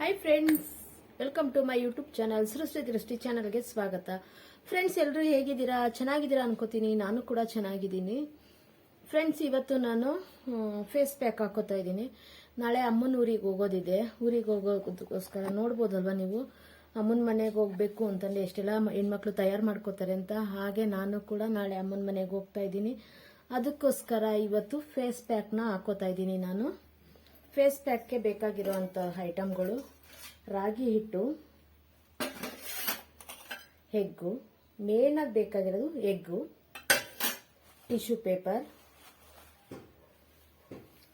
Hi friends welcome to my YouTube channel Srishti Drishti ಚಾನಲ್ಗೆ ಸ್ವಾಗತ. Friends ಎಲ್ಲರೂ ಹೇಗಿದ್ದೀರಾ? ಚೆನ್ನಾಗಿದ್ದೀರಾ ಅನ್ಕೋತೀನಿ. ನಾನು ಕೂಡ ಚೆನ್ನಾಗಿದ್ದೀನಿ. ಫ್ರೆಂಡ್ಸ್ ಇವತ್ತು ನಾನು ಫೇಸ್ ಪ್ಯಾಕ್ ಹಾಕೋತಾ ಇದ್ದೀನಿ. ನಾಳೆ ಅಮ್ಮನ ಊರಿಗೆ ಹೋಗೋದಿದೆ. ಊರಿಗೆ ಹೋಗೋದಕ್ಕೋಸ್ಕರ ನೋಡ್ಬೋದಲ್ವಾ ನೀವು? ಅಮ್ಮನ ಮನೆಗೆ ಹೋಗ್ಬೇಕು ಅಂತಂದು ಎಷ್ಟೆಲ್ಲ ಹೆಣ್ಮಕ್ಳು ತಯಾರು ಮಾಡ್ಕೋತಾರೆ ಅಂತ ಹಾಗೆ ನಾನು ಕೂಡ ನಾಳೆ ಅಮ್ಮನ ಮನೆಗೆ ಹೋಗ್ತಾ ಇದ್ದೀನಿ. ಅದಕ್ಕೋಸ್ಕರ ಇವತ್ತು ಫೇಸ್ ಪ್ಯಾಕ್ನ ಹಾಕೋತಾ ಇದ್ದೀನಿ ನಾನು. ಫೇಸ್ ಪ್ಯಾಕ್ಗೆ ಬೇಕಾಗಿರುವಂಥ ಐಟಮ್ಗಳು ರಾಗಿ ಹಿಟ್ಟು ಹೆಗ್ಗು ಮೇನಾಗಿ ಬೇಕಾಗಿರೋದು ಎಗ್ಗು, ಟಿಶ್ಯೂ ಪೇಪರ್.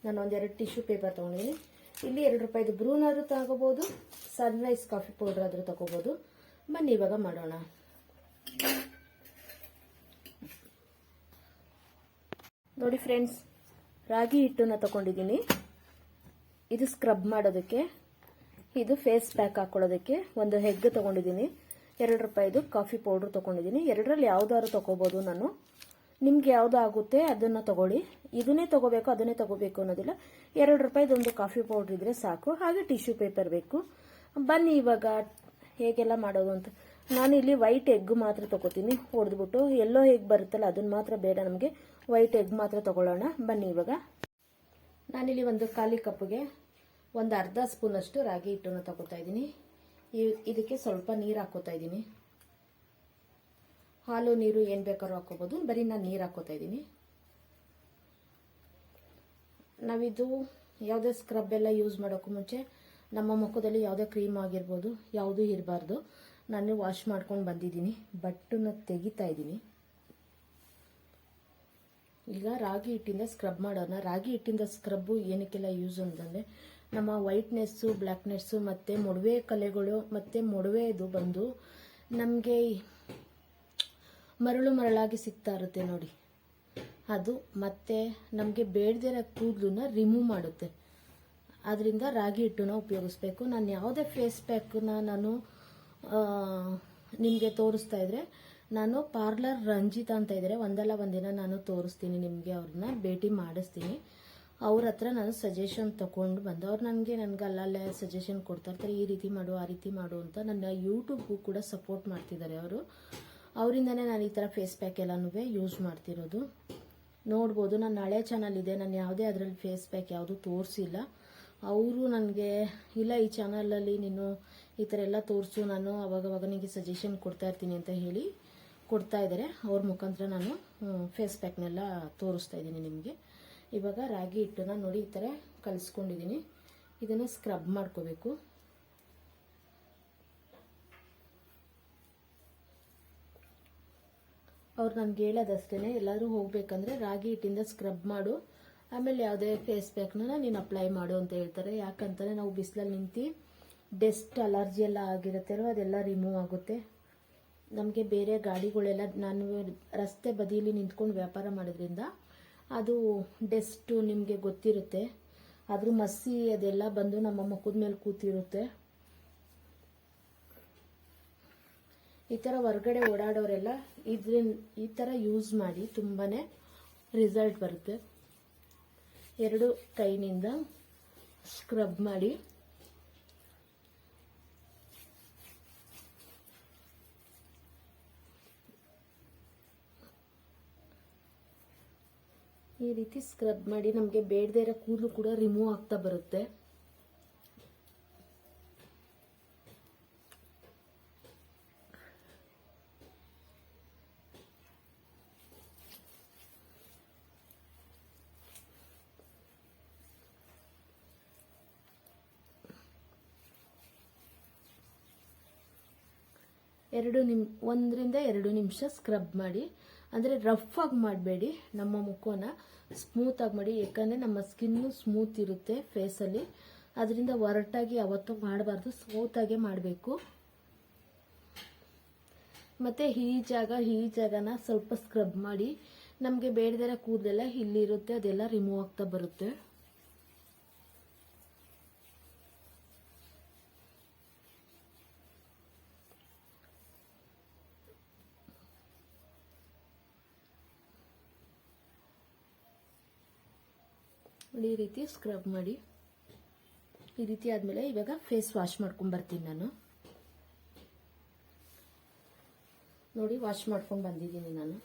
ನಾನು ಒಂದೆರಡು ಟಿಶ್ಯೂ ಪೇಪರ್ ತೊಗೊಂಡಿದ್ದೀನಿ. ಇಲ್ಲಿ ಎರಡು ರೂಪಾಯಿದು ಬ್ರೂನಾದ್ರೂ ತಗೋಬೋದು, ಸನ್ರೈಸ್ ಕಾಫಿ ಪೌಡರ್ ಆದರೂ ತಗೋಬೋದು. ಬನ್ನಿ, ಇವಾಗ ಮಾಡೋಣ. ನೋಡಿ ಫ್ರೆಂಡ್ಸ್, ರಾಗಿ ಹಿಟ್ಟನ್ನು ತಗೊಂಡಿದ್ದೀನಿ. ಇದು ಸ್ಕ್ರಬ್ ಮಾಡೋದಕ್ಕೆ, ಇದು ಫೇಸ್ ಪ್ಯಾಕ್ ಹಾಕೊಳ್ಳೋದಕ್ಕೆ ಒಂದು ಹೆಗ್ ತಗೊಂಡಿದ್ದೀನಿ. ಎರಡು ರೂಪಾಯಿದು ಕಾಫಿ ಪೌಡ್ರ್ ತೊಗೊಂಡಿದ್ದೀನಿ. ಎರಡರಲ್ಲಿ ಯಾವ್ದಾದ್ರು ತೊಗೋಬೋದು ನಾನು. ನಿಮ್ಗೆ ಯಾವ್ದು ಆಗುತ್ತೆ ಅದನ್ನು ತಗೊಳ್ಳಿ. ಇದನ್ನೇ ತಗೋಬೇಕು ಅದನ್ನೇ ತಗೋಬೇಕು ಅನ್ನೋದಿಲ್ಲ. ಎರಡು ರೂಪಾಯಿದು ಒಂದು ಕಾಫಿ ಪೌಡ್ರ್ ಇದ್ರೆ ಸಾಕು. ಹಾಗೆ ಟಿಶ್ಯೂ ಪೇಪರ್ ಬೇಕು. ಬನ್ನಿ ಇವಾಗ ಹೇಗೆಲ್ಲ ಮಾಡೋದು ಅಂತ. ನಾನು ಇಲ್ಲಿ ವೈಟ್ ಎಗ್ ಮಾತ್ರ ತಗೋತೀನಿ. ಹೊಡೆದ್ಬಿಟ್ಟು ಎಲ್ಲೋ ಹೇಗೆ ಬರುತ್ತಲ್ಲ ಅದನ್ನ ಮಾತ್ರ ಬೇಡ ನಮಗೆ. ವೈಟ್ ಎಗ್ ಮಾತ್ರ ತಗೊಳ್ಳೋಣ. ಬನ್ನಿ ಇವಾಗ. ನಾನಿಲ್ಲಿ ಒಂದು ಖಾಲಿ ಕಪ್ಗೆ ಒಂದು ಅರ್ಧ ಸ್ಪೂನಷ್ಟು ರಾಗಿ ಹಿಟ್ಟನ್ನು ತಗೋತಾ ಇದ್ದೀನಿ. ಇದಕ್ಕೆ ಸ್ವಲ್ಪ ನೀರು ಹಾಕೋತಾ ಇದ್ದೀನಿ. ಹಾಲು, ನೀರು ಏನು ಬೇಕಾದ್ರೂ ಹಾಕೋಬೋದು. ಬರೀ ನಾನು ನೀರು ಹಾಕೋತಾ ಇದ್ದೀನಿ. ನಾವಿದು ಯಾವುದೇ ಸ್ಕ್ರಬ್ ಎಲ್ಲ ಯೂಸ್ ಮಾಡೋಕ್ಕೂ ಮುಂಚೆ ನಮ್ಮ ಮುಖದಲ್ಲಿ ಯಾವುದೇ ಕ್ರೀಮ್ ಆಗಿರ್ಬೋದು, ಯಾವುದೂ ಇರಬಾರ್ದು. ನಾನು ವಾಶ್ ಮಾಡ್ಕೊಂಡು ಬಂದಿದ್ದೀನಿ. ಬಟ್ಟನ್ನ ತೆಗಿತಾ ಇದ್ದೀನಿ. ಈಗ ರಾಗಿ ಹಿಟ್ಟಿಂದ ಸ್ಕ್ರಬ್ ಮಾಡೋಣ ರಾಗಿ ಹಿಟ್ಟಿಂದ ಸ್ಕ್ರಬ್ಬು ಏನಕ್ಕೆಲ್ಲ ಯೂಸ್ ಅಂತಂದರೆ ನಮ್ಮ ವೈಟ್ನೆಸ್ಸು ಬ್ಲ್ಯಾಕ್ನೆಸ್ಸು ಮತ್ತು ಮೊಡವೆ ಕಲೆಗಳು ಮತ್ತು ಮೊಡವೆ ಇದು ಬಂದು ನಮಗೆ ಮರಳು ಮರಳಾಗಿ ಸಿಗ್ತಾ ಇರುತ್ತೆ ನೋಡಿ. ಅದು ಮತ್ತೆ ನಮಗೆ ಬೇಡದಿರೋ ಕೂದಲನ್ನ ರಿಮೂವ್ ಮಾಡುತ್ತೆ. ಅದರಿಂದ ರಾಗಿ ಹಿಟ್ಟನ್ನು ಉಪಯೋಗಿಸ್ಬೇಕು. ನಾನು ಯಾವುದೇ ಫೇಸ್ ಪ್ಯಾಕನ್ನ ನಾನು ನಿಮಗೆ ತೋರಿಸ್ತಾ ಇದ್ರೆ, ನಾನು ಪಾರ್ಲರ್ ರಂಜಿತ ಅಂತ ಇದ್ದರೆ ಒಂದಲ್ಲ ಒಂದಿನ ನಾನು ತೋರಿಸ್ತೀನಿ ನಿಮಗೆ ಅವ್ರನ್ನ, ಭೇಟಿ ಮಾಡಿಸ್ತೀನಿ. ಅವ್ರ ಹತ್ರ ನಾನು ಸಜೆಷನ್ ತಗೊಂಡು ಬಂದು. ಅವ್ರು ನನಗೆ ನನಗೆ ಅಲ್ಲಲ್ಲೇ ಸಜೆಷನ್ ಕೊಡ್ತಾ ಇರ್ತಾರೆ ಈ ರೀತಿ ಮಾಡು, ಆ ರೀತಿ ಮಾಡು ಅಂತ ನನ್ನ ಯೂಟ್ಯೂಬ್ಗೂ ಕೂಡ ಸಪೋರ್ಟ್ ಮಾಡ್ತಿದ್ದಾರೆ ಅವರು. ಅವರಿಂದನೇ ನಾನು ಈ ಥರ ಫೇಸ್ ಪ್ಯಾಕ್ ಎಲ್ಲನೂ ಯೂಸ್ ಮಾಡ್ತಿರೋದು. ನೋಡ್ಬೋದು ನನ್ನ ಹಳೆ ಚಾನಲ್ ಇದೆ. ನಾನು ಯಾವುದೇ ಅದರಲ್ಲಿ ಫೇಸ್ ಪ್ಯಾಕ್ ಯಾವುದು ತೋರಿಸಿಲ್ಲ. ಅವರು ನನಗೆ, ಇಲ್ಲ ಈ ಚಾನಲಲ್ಲಿ ನೀನು ಈ ಥರ ಎಲ್ಲ ತೋರಿಸು, ನಾನು ಅವಾಗವಾಗ ನಿಮಗೆ ಸಜೆಷನ್ ಕೊಡ್ತಾ ಇರ್ತೀನಿ ಅಂತ ಹೇಳಿ ಕೊಡ್ತಾ ಇದ್ದಾರೆ ಅವ್ರ ಮುಖಾಂತರ ನಾನು ಫೇಸ್ ಪ್ಯಾಕ್ನೆಲ್ಲ ತೋರಿಸ್ತಾ ಇದ್ದೀನಿ ನಿಮಗೆ. ಇವಾಗ ರಾಗಿ ಹಿಟ್ಟನ್ನ ನೋಡಿ ಈ ಥರ ಕಲಿಸ್ಕೊಂಡಿದ್ದೀನಿ ಇದನ್ನು ಸ್ಕ್ರಬ್ ಮಾಡ್ಕೋಬೇಕು. ಅವ್ರು ನನಗೆ ಹೇಳೋದಷ್ಟೇ ಎಲ್ಲರೂ ಹೋಗ್ಬೇಕಂದ್ರೆ ರಾಗಿ ಹಿಟ್ಟಿಂದ ಸ್ಕ್ರಬ್ ಮಾಡು. ಆಮೇಲೆ ಯಾವುದೇ ಫೇಸ್ ಪ್ಯಾಕ್ನ ನೀನು ಅಪ್ಲೈ ಮಾಡು ಅಂತ ಹೇಳ್ತಾರೆ. ಯಾಕಂತಂದರೆ ನಾವು ಬಿಸಿಲಲ್ಲಿ ನಿಂತು ಡೆಸ್ಟ್ ಅಲರ್ಜಿ ಎಲ್ಲ ಆಗಿರುತ್ತೆ ಅಲ್ವ? ಅದೆಲ್ಲ ರಿಮೂವ್ ಆಗುತ್ತೆ. ನಮಗೆ ಬೇರೆ ಗಾಡಿಗಳೆಲ್ಲ ನಾನು ರಸ್ತೆ ಬದಿಯಲ್ಲಿ ನಿಂತ್ಕೊಂಡು ವ್ಯಾಪಾರ ಮಾಡೋದ್ರಿಂದ ಅದು ಡೆಸ್ಟು ನಿಮಗೆ ಗೊತ್ತಿರುತ್ತೆ. ಅದ್ರ ಮಸಿ ಅದೆಲ್ಲ ಬಂದು ನಮ್ಮ ಮುಖದ ಮೇಲೆ ಕೂತಿರುತ್ತೆ. ಈ ಥರ ಹೊರಗಡೆ ಓಡಾಡೋರೆಲ್ಲ ಇದ್ರಿಂದ ಈ ಥರ ಯೂಸ್ ಮಾಡಿ ತುಂಬಾ ರಿಸಲ್ಟ್ ಬರುತ್ತೆ. ಎರಡು ಕೈನಿಂದ ಸ್ಕ್ರಬ್ ಮಾಡಿ ಈ ರೀತಿ ಸ್ಕ್ರಬ್ ಮಾಡಿ ನಮಗೆ ಬೇಡದೇ ಇರೋ ಕೂದಲು ಕೂಡ ರಿಮೂವ್ ಆಗ್ತಾ ಬರುತ್ತೆ. ಎರಡು ನಿಮ್ ಒಂದರಿಂದ ಎರಡು ನಿಮಿಷ ಸ್ಕ್ರಬ್ ಮಾಡಿ. ಅಂದರೆ ರಫ್ ಆಗಿ ಮಾಡಬೇಡಿ ನಮ್ಮ ಮುಖನ ಸ್ಮೂತ್ ಆಗಿ ಮಾಡಿ, ಯಾಕಂದರೆ ನಮ್ಮ ಸ್ಕಿನ್ನು ಸ್ಮೂತ್ ಇರುತ್ತೆ ಫೇಸಲ್ಲಿ ಅದರಿಂದ ಒರಟಾಗಿ ಯಾವತ್ತೂ ಮಾಡಬಾರ್ದು ಸ್ಮೂತಾಗೆ ಮಾಡಬೇಕು. ಮತ್ತು ಈ ಜಾಗ, ಈ ಜಾಗನ ಸ್ವಲ್ಪ ಸ್ಕ್ರಬ್ ಮಾಡಿ. ನಮಗೆ ಬೇಡದಿರೋ ಕೂದಲೆಲ್ಲ ಇಲ್ಲಿರುತ್ತೆ, ಅದೆಲ್ಲ ರಿಮೂವ್ ಆಗ್ತಾ ಬರುತ್ತೆ. ಈ ರೀತಿ ಸ್ಕ್ರಬ್ ಮಾಡಿ, ಈ ರೀತಿ ಆದ್ಮೇಲೆ ಇವಾಗ ಫೇಸ್ ವಾಶ್ ಮಾಡ್ಕೊಂಡು ಬರ್ತೀನಿ ನಾನು. ನೋಡಿ ವಾಶ್ ಮಾಡ್ಕೊಂಡು ಬಂದಿದ್ದೀನಿ ನಾನು.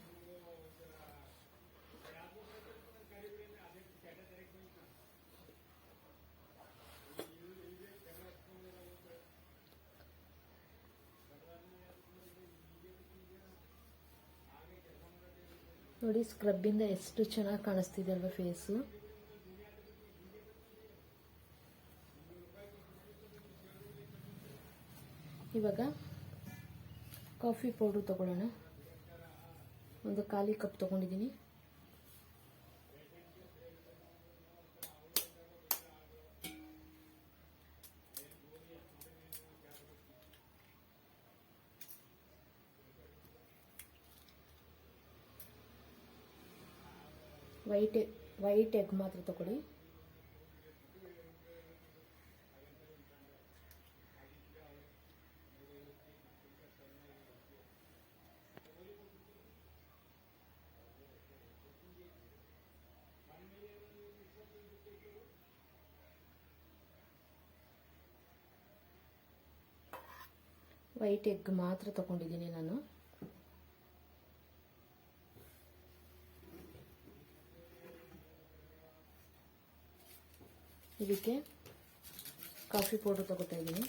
ನೋಡಿ ಸ್ಕ್ರಬ್ಬಿಂದ ಎಷ್ಟು ಚೆನ್ನಾಗಿ ಕಾಣಿಸ್ತಿದೆ ಅಲ್ವಾ ಫೇಸು ಇವಾಗ ಕಾಫಿ ಪೌಡ್ರ್ ತಗೊಳ್ಳೋಣ. ಒಂದು ಖಾಲಿ ಕಪ್ ತಗೊಂಡಿದ್ದೀನಿ. ವೈಟ್ ವೈಟ್ ಎಗ್ ಮಾತ್ರ ತಗೊಳ್ಳಿ. ವೈಟ್ ಎಗ್ ಮಾತ್ರ ತಗೊಂಡಿದ್ದೀನಿ ನಾನು. ಇದಕ್ಕೆ ಕಾಫಿ ಪೌಡರ್ ತಗೋತಾ ಇದ್ದೀನಿ.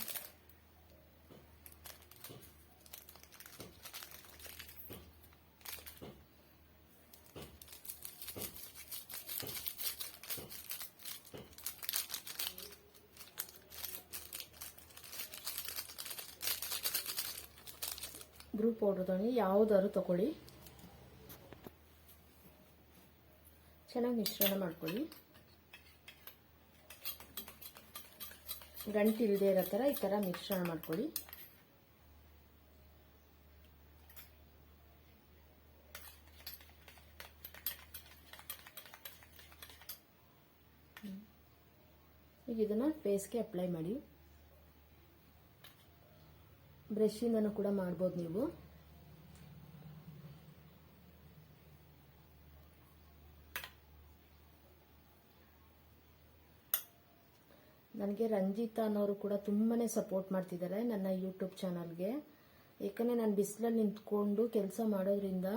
ಬ್ರೂ ಪೌಡ್ರ್ ತಗೊಂಡು ಯಾವುದಾದ್ರು ತಗೊಳ್ಳಿ. ಚೆನ್ನಾಗಿ ಮಿಶ್ರಣ ಮಾಡ್ಕೊಳ್ಳಿ. ಗಂಟು ಇಲ್ಲದೆ ಇರೋ ಥರ ಈ ಥರ ಮಿಶ್ರಣ ಮಾಡ್ಕೊಳ್ಳಿ. ಈಗ ಇದನ್ನು ಫೇಸ್ಗೆ ಅಪ್ಲೈ ಮಾಡಿ. ಬ್ರಷಿಂದನೂ ಕೂಡ ಮಾಡ್ಬೋದು ನೀವು. ನನಗೆ ರಂಜಿತಾ ಅನ್ನೋರು ಕೂಡ ತುಂಬಾ ಸಪೋರ್ಟ್ ಮಾಡ್ತಿದ್ದಾರೆ ನನ್ನ ಯೂಟ್ಯೂಬ್ ಚಾನಲ್ಗೆ ಏಕೆಂದರೆ ನಾನು ಬಿಸಿಲಲ್ಲಿ ನಿಂತ್ಕೊಂಡು ಕೆಲಸ ಮಾಡೋದ್ರಿಂದ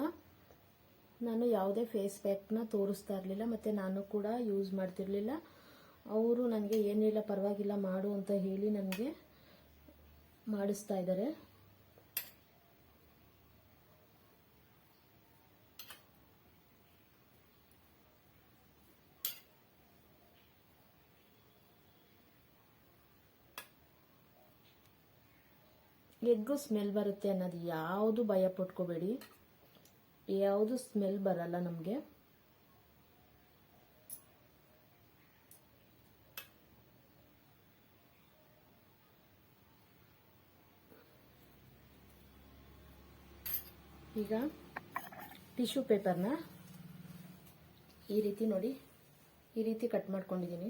ನಾನು ಯಾವುದೇ ಫೇಸ್ ಪ್ಯಾಕ್ನ ತೋರಿಸ್ತಾ ಇರಲಿಲ್ಲ, ಮತ್ತು ನಾನು ಕೂಡ ಯೂಸ್ ಮಾಡ್ತಿರ್ಲಿಲ್ಲ. ಅವರು ನನಗೆ ಏನಿಲ್ಲ ಪರವಾಗಿಲ್ಲ ಮಾಡು ಅಂತ ಹೇಳಿ ನನಗೆ ಮಾಡಿಸ್ತಾ ಇದ್ದಾರೆ. ಎಗ್ಗು ಸ್ಮೆಲ್ ಬರುತ್ತೆ ಅನ್ನೋದು ಯಾವುದು ಭಯ ಪಟ್ಕೋಬೇಡಿ. ಯಾವುದು ಸ್ಮೆಲ್ ಬರಲ್ಲ ನಮಗೆ. ಈಗ ಟಿಶ್ಯೂ ಪೇಪರ್ನ ಈ ರೀತಿ ನೋಡಿ ಈ ರೀತಿ ಕಟ್ ಮಾಡ್ಕೊಂಡಿದ್ದೀನಿ.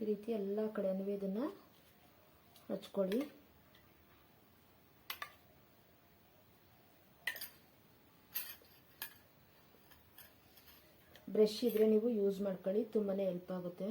ಈ ರೀತಿ ಎಲ್ಲ ಕಡೆನೂ ಇದನ್ನು ಹಚ್ಕೊಳ್ಳಿ. ಬ್ರಷ್ ಇದ್ರೆ ನೀವು ಯೂಸ್ ಮಾಡ್ಕೊಳ್ಳಿ ತುಂಬಾ ಹೆಲ್ಪ್ ಆಗುತ್ತೆ.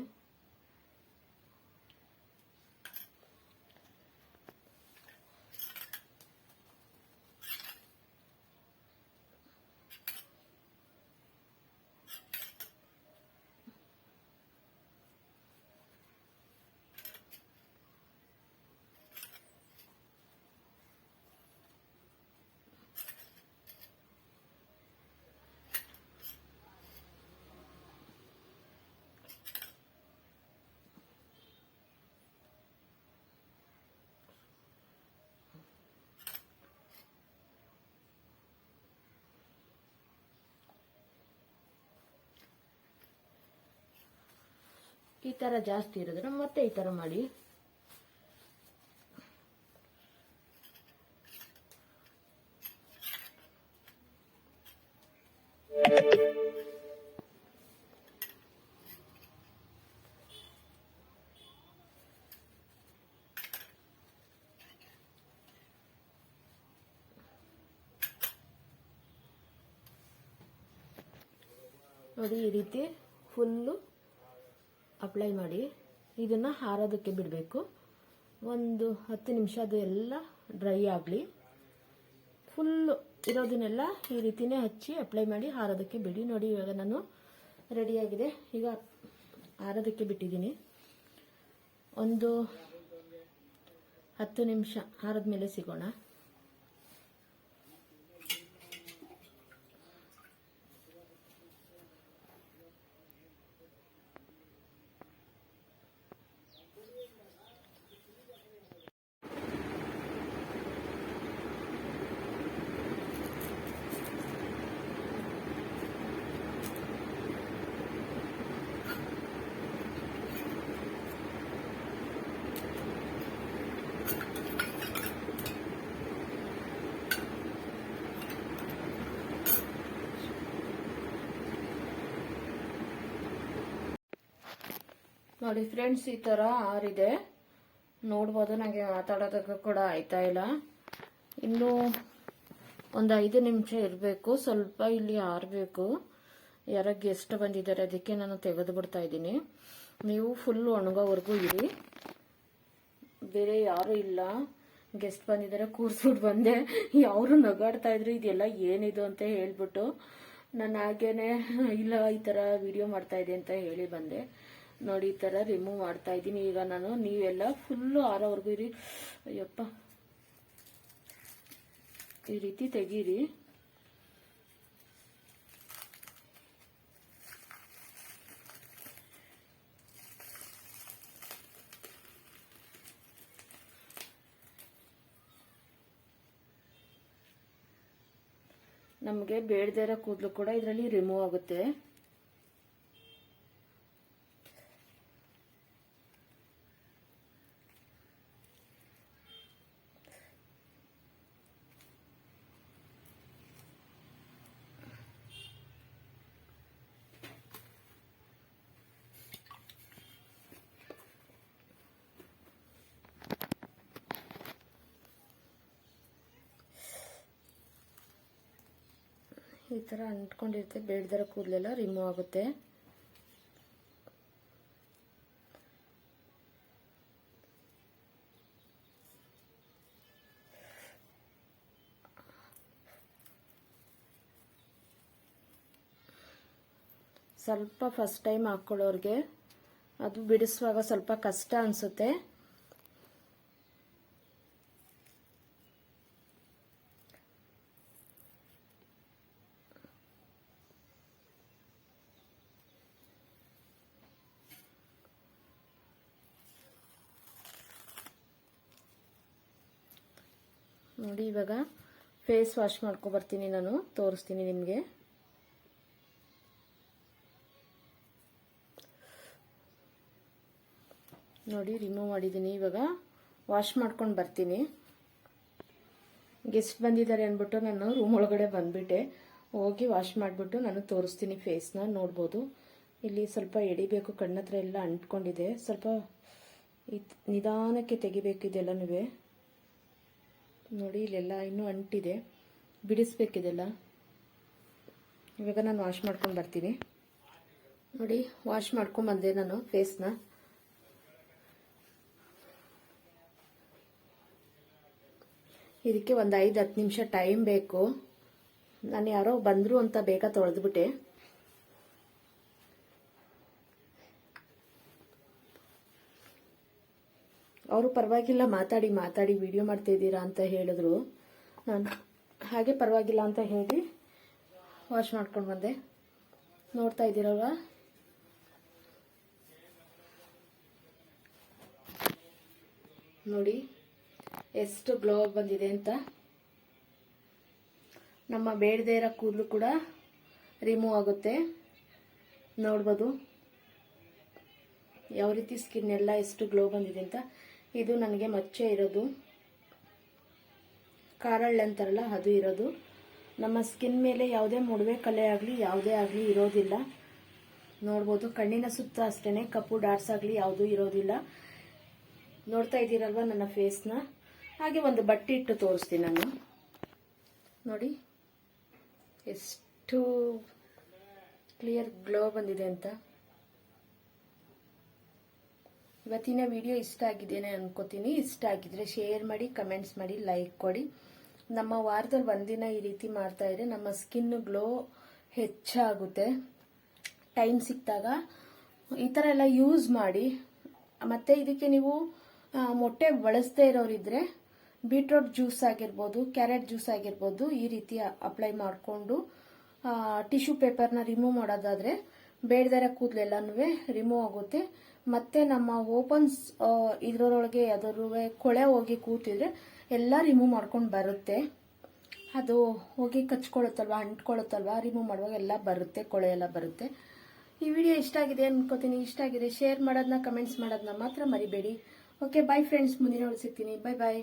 ಈ ತರ ಜಾಸ್ತಿ ಇರೋದ್ರೆ ಮತ್ತೆ ಈ ತರ ಮಾಡಿ. ನೋಡಿ ಈ ರೀತಿ ಫುಲ್ಲು ಅಪ್ಲೈ ಮಾಡಿ ಇದನ್ನು ಹಾರೋದಕ್ಕೆ ಬಿಡಬೇಕು. ಒಂದು ಹತ್ತು ನಿಮಿಷ ಅದು ಎಲ್ಲ ಡ್ರೈ ಆಗಲಿ. ಫುಲ್ಲು ಇರೋದನ್ನೆಲ್ಲ ಈ ರೀತಿನೇ ಹಚ್ಚಿ ಅಪ್ಲೈ ಮಾಡಿ ಹಾರೋದಕ್ಕೆ ಬಿಡಿ. ನೋಡಿ, ಇವಾಗ ನಾನು ರೆಡಿಯಾಗಿದೆ ಈಗ ಹಾರೋದಕ್ಕೆ ಬಿಟ್ಟಿದ್ದೀನಿ. ಒಂದು ಹತ್ತು ನಿಮಿಷ ಹಾರದ ಮೇಲೆ ಸಿಗೋಣ. ನೋಡಿ ಫ್ರೆಂಡ್ಸ್ ಈ ಥರ ಆರಿದೆ. ನೋಡ್ಬೋದು ನನಗೆ ಮಾತಾಡೋದಕ್ಕೆ ಕೂಡ ಆಯ್ತಾ ಇಲ್ಲ. ಇನ್ನು ಒಂದು ಐದು ನಿಮಿಷ ಇರಬೇಕು. ಸ್ವಲ್ಪ ಇಲ್ಲಿ ಆರಬೇಕು. ಯಾರೋ ಗೆಸ್ಟ್ ಬಂದಿದ್ದಾರೆ, ಅದಕ್ಕೆ ನಾನು ತೆಗೆದು ಬಿಡ್ತಾ ಇದ್ದೀನಿ. ನೀವು ಫುಲ್ ಒಣಗೋವರೆಗೂ ಇರಿ. ಬೇರೆ ಯಾರು ಇಲ್ಲ. ಗೆಸ್ಟ್ ಬಂದಿದ್ದಾರೆ ಕೂರ್ಸ್ಬಿಟ್ಟು ಬಂದೆ. ಯಾರು ನಗಾಡ್ತಾ ಇದ್ರು, ಇದೆಲ್ಲ ಏನಿದು ಅಂತ ಹೇಳ್ಬಿಟ್ಟು. ನಾನು ಹಾಗೇನೆ, ಇಲ್ಲ, ಈ ಥರ ವಿಡಿಯೋ ಮಾಡ್ತಾ ಇದೆ ಅಂತ ಹೇಳಿ ಬಂದೆ. ನೋಡಿ, ಈ ಥರ ರಿಮೂವ್ ಮಾಡ್ತಾ ಇದ್ದೀನಿ. ಈಗ ನಾನು ನೀವೆಲ್ಲ ಫುಲ್ಲು ಆರೋವರೆಗೂ ಇರಿ. ಅಯ್ಯಪ್ಪ. ಈ ರೀತಿ ತೆಗೀರಿ. ನಮಗೆ ಬೇಡದೇ ಇರೋ ಕೂದಲು ಕೂಡ ಇದರಲ್ಲಿ ರಿಮೂವ್ ಆಗುತ್ತೆ. ಈ ಥರ ಅಂಟ್ಕೊಂಡಿರುತ್ತೆ, ಬೇಡದರ ಕೂದಲೆಲ್ಲ ರಿಮೂವ್ ಆಗುತ್ತೆ. ಸ್ವಲ್ಪ ಫಸ್ಟ್ ಟೈಮ್ ಹಾಕ್ಕೊಳ್ಳೋರಿಗೆ ಅದು ಬಿಡಿಸುವಾಗ ಸ್ವಲ್ಪ ಕಷ್ಟ ಅನಿಸುತ್ತೆ. ನೋಡಿ, ಇವಾಗ ಫೇಸ್ ವಾಶ್ ಮಾಡ್ಕೊ ಬರ್ತೀನಿ ನಾನು. ತೋರಿಸ್ತೀನಿ ನಿಮಗೆ. ನೋಡಿ ರಿಮೂವ್ ಮಾಡಿದ್ದೀನಿ. ಇವಾಗ ವಾಶ್ ಮಾಡ್ಕೊಂಡು ಬರ್ತೀನಿ. ಗೆಸ್ಟ್ ಬಂದಿದ್ದಾರೆ ಅಂದ್ಬಿಟ್ಟು ನಾನು ರೂಮ್ ಒಳಗಡೆ ಬಂದ್ಬಿಟ್ಟೆ. ಹೋಗಿ ವಾಶ್ ಮಾಡಿಬಿಟ್ಟು ನಾನು ತೋರಿಸ್ತೀನಿ ಫೇಸ್ನ ನೋಡ್ಬೋದು. ಇಲ್ಲಿ ಸ್ವಲ್ಪ ಎಡಿಬೇಕು ಕಣ್ಣತ್ರ ಎಲ್ಲ ಅಂಟ್ಕೊಂಡಿದೆ. ಸ್ವಲ್ಪ ನಿಧಾನಕ್ಕೆ ತೆಗಿಬೇಕು ಇದೆಲ್ಲನೂ ನೋಡಿ, ಇಲ್ಲೆಲ್ಲ ಇನ್ನೂ ಅಂಟಿದೆ. ಬಿಡಿಸ್ಬೇಕಿದೆಲ್ಲ ಇವಾಗ ನಾನು ವಾಶ್ ಮಾಡ್ಕೊಂಡು ಬರ್ತೀನಿ. ನೋಡಿ ವಾಶ್ ಮಾಡ್ಕೊಂಡು ಬಂದೆ ನಾನು ಫೇಸ್ನ ಇದಕ್ಕೆ ಒಂದು ಐದು ಹತ್ತು ನಿಮಿಷ ಟೈಮ್ ಬೇಕು. ನಾನು ಯಾರೋ ಬಂದರು ಅಂತ ಬೇಗ ತೊಳೆದ್ಬಿಟ್ಟೆ. ಅವರು ಪರವಾಗಿಲ್ಲ, ಮಾತಾಡಿ ಮಾತಾಡಿ ವಿಡಿಯೋ ಮಾಡ್ತಾ ಇದ್ದೀರಾ ಅಂತ ಹೇಳಿದ್ರು. ನಾನು ಹಾಗೆ ಪರವಾಗಿಲ್ಲ ಅಂತ ಹೇಳಿ ವಾಶ್ ಮಾಡ್ಕೊಂಡು ಬಂದೆ. ನೋಡ್ತಾ ಇದ್ದೀರಲ್ವ? ನೋಡಿ, ಎಷ್ಟು ಗ್ಲೋ ಬಂದಿದೆ ಅಂತ. ನಮ್ಮ ಬೇಡದೇ ಇರೋ ಕೂದಲು ಕೂಡ ರಿಮೂವ್ ಆಗುತ್ತೆ. ನೋಡ್ಬೋದು. ಯಾವ ರೀತಿ ಸ್ಕಿನ್ ಎಲ್ಲ ಎಷ್ಟು ಗ್ಲೋ ಬಂದಿದೆ ಅಂತ. ಇದು ನನಗೆ ಮಚ್ಚೆ ಇರೋದು. ಕಾರಳ್ಳೆ ಅಂತಾರಲ್ಲ, ಅದು ಇರೋದು. ನಮ್ಮ ಸ್ಕಿನ್ ಮೇಲೆ ಯಾವುದೇ ಮೊಡವೆ ಕಲೆ ಆಗಲಿ, ಯಾವುದೇ ಆಗಲಿ ಇರೋದಿಲ್ಲ. ನೋಡ್ಬೋದು, ಕಣ್ಣಿನ ಸುತ್ತ ಅಷ್ಟೇ ಕಪ್ಪು ಡಾಟ್ಸ್ ಆಗಲಿ ಯಾವುದೂ ಇರೋದಿಲ್ಲ. ನೋಡ್ತಾ ಇದ್ದೀರಲ್ವ ನನ್ನ ಫೇಸ್ನ ಹಾಗೆ ಒಂದು ಬಟ್ಟೆ ಇಟ್ಟು ತೋರಿಸ್ತೀನಿ ನಾನು. ನೋಡಿ, ಎಷ್ಟು ಕ್ಲಿಯರ್ ಗ್ಲೋ ಬಂದಿದೆ ಅಂತ. ಇವತ್ತಿನ ವಿಡಿಯೋ ಇಷ್ಟ ಆಗಿದ್ದೇನೆ ಅನ್ಕೋತೀನಿ. ಇಷ್ಟ ಆಗಿದ್ರೆ ಶೇರ್ ಮಾಡಿ ಕಮೆಂಟ್ಸ್ ಮಾಡಿ ಲೈಕ್ ಕೊಡಿ. ನಮ್ಮ ವಾರದಲ್ಲಿ ಒಂದಿನ ಈ ರೀತಿ ಮಾಡ್ತಾ ಇದ್ರೆ ನಮ್ಮ ಸ್ಕಿನ್ ಗ್ಲೋ ಹೆಚ್ಚಾಗುತ್ತೆ. ಟೈಮ್ ಸಿಕ್ಕಿದಾಗ ಈ ಥರ ಎಲ್ಲ ಯೂಸ್ ಮಾಡಿ. ಮತ್ತೆ ಇದಕ್ಕೆ ನೀವು ಮೊಟ್ಟೆ ಬಳಸದೇ ಇರೋರಿದ್ರೆ ಬೀಟ್ರೋಟ್ ಜ್ಯೂಸ್ ಆಗಿರ್ಬೋದು ಕ್ಯಾರೆಟ್ ಜ್ಯೂಸ್ ಆಗಿರ್ಬೋದು ಈ ರೀತಿ ಅಪ್ಲೈ ಮಾಡಿಕೊಂಡು ಟಿಶ್ಯೂ ಪೇಪರ್ನ ರಿಮೂವ್ ಮಾಡೋದಾದ್ರೆ ಬೇಡದರ ಕೂದಲೆಲ್ಲನೂ ರಿಮೂವ್ ಆಗುತ್ತೆ. ಮತ್ತೆ ನಮ್ಮ ಓಪನ್ಸ್ ಇದರೊಳಗೆ ಯಾವ್ದಾದ್ರು ಕೊಳೆ ಹೋಗಿ ಕೂತಿದ್ರೆ ಎಲ್ಲ ರಿಮೂವ್ ಮಾಡ್ಕೊಂಡು ಬರುತ್ತೆ. ಅದು ಹೋಗಿ ಕಚ್ಕೊಳ್ಳುತ್ತಲ್ವಾ ಅಂಟ್ಕೊಳುತ್ತಲ್ವಾ ರಿಮೂವ್ ಮಾಡುವಾಗ ಎಲ್ಲ ಬರುತ್ತೆ, ಕೊಳೆ ಎಲ್ಲ ಬರುತ್ತೆ. ಈ ವಿಡಿಯೋ ಇಷ್ಟ ಆಗಿದೆ ಅನ್ಕೋತೀನಿ. ಇಷ್ಟ ಆಗಿದೆ ಶೇರ್ ಮಾಡೋದನ್ನ ಕಮೆಂಟ್ಸ್ ಮಾಡೋದನ್ನ ಮಾತ್ರ ಮರಿಬೇಡಿ. ಓಕೆ ಬಾಯ್ ಫ್ರೆಂಡ್ಸ್ ಮುಂದಿನ ಸಿಗ್ತೀನಿ. ಬಾಯ್ ಬಾಯ್